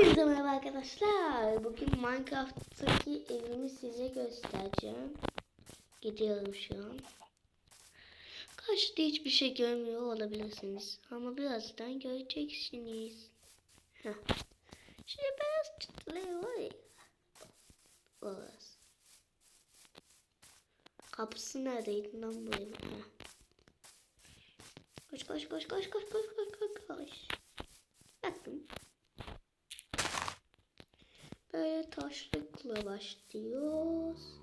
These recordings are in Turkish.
Hepinize merhaba arkadaşlar. Bugün Minecraft'taki evimi size göstereceğim. Gidiyorum şu an. Karşıda hiçbir şey görmüyor olabilirsiniz. Ama birazdan göreceksiniz. Şimdi biraz çıtlıyor var ya. Orası. Kapısı neredeydi lan bu evin? Koş koş koş koş koş koş koş koş. Baktım. Böyle taşlıkla başlıyoruz.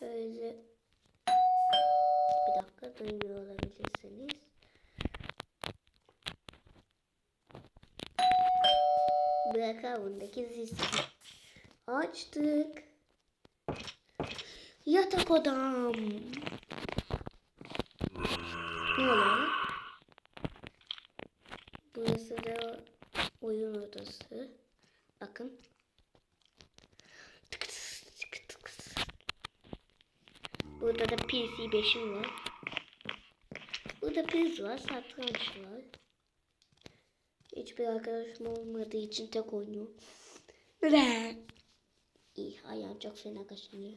Böyle bir dakika duyuyor olabilirsiniz. Background'daki zil sesi. Açtık. Yatak odam. Ne oluyor? Burası da oyun odası. Bakın. Burada da PC 5'im var. Burada priz var, satranç var. Hiçbir arkadaşım olmadığı için tek oynuyorum. Neden? İyi, ayağım çok fena kaşınıyor.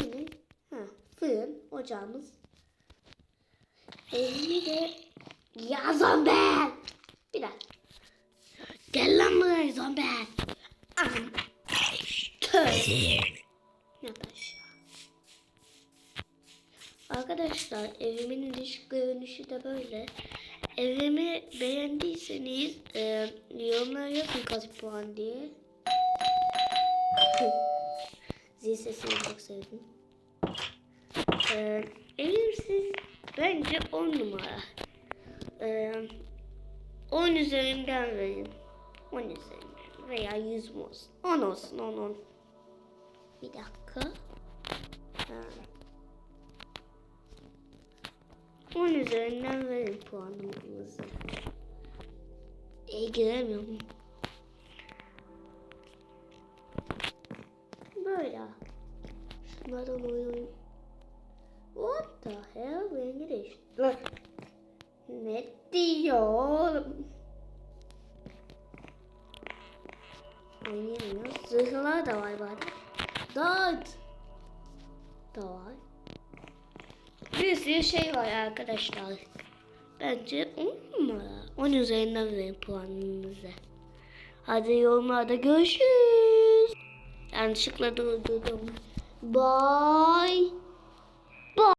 Yine, ha, fırın, ocağımız. Evimi de... Ya zombi! Bir dakika. Gel lan buraya zombi. Tövbe. Arkadaşlar evimin dış görünüşü de böyle. Evimi beğendiyseniz e, yorumlara yazın kaç puan diye. Zil sesini çok sevdim. E, evim siz bence 10 numara. E, 10 üzerinden verin. 10 üzerinden veya 100 mu olsun? 10 olsun 10 10. Bir dakika. Ha. 10 üzerinden verin puanımızı. İyi giremiyorum. Böyle. Şunlardan oyun. What the hell? Rengi değişti. Ne diyor oğlum? Oynayamıyor. Zırhlar da var bari. Dart. Da var. Bir sürü şey var arkadaşlar. Bence 10 numara. 10 üzerinden verin puanınızı. Hadi yorumlarda görüşürüz. Yanlışlıkla durdurdum. Bye.